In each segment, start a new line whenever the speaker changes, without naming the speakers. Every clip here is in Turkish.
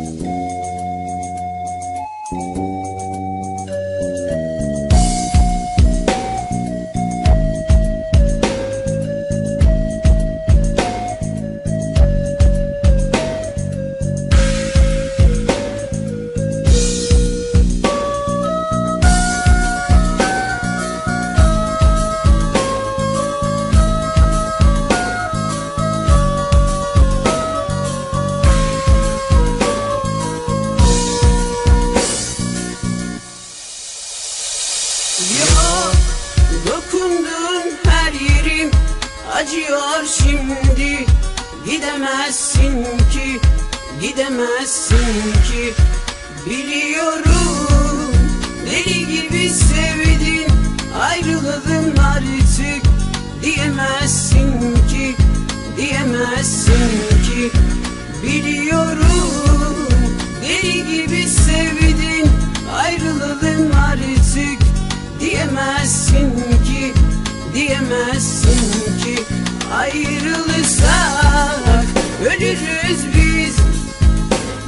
Thank you. Dokundun her yerim acıyor şimdi. Gidemezsin ki, gidemezsin ki. Biliyorum. Deli gibi sevdin. Ayrılalım artık. Diyemezsin Ölürüz biz.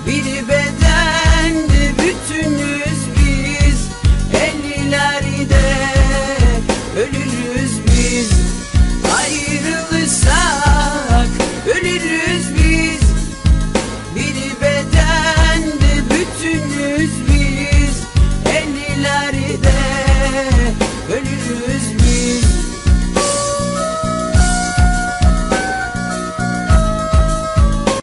Bir bedende bütünüz biz. Ellilerde Ölürüz biz. Ayrılırsak Ölürüz biz.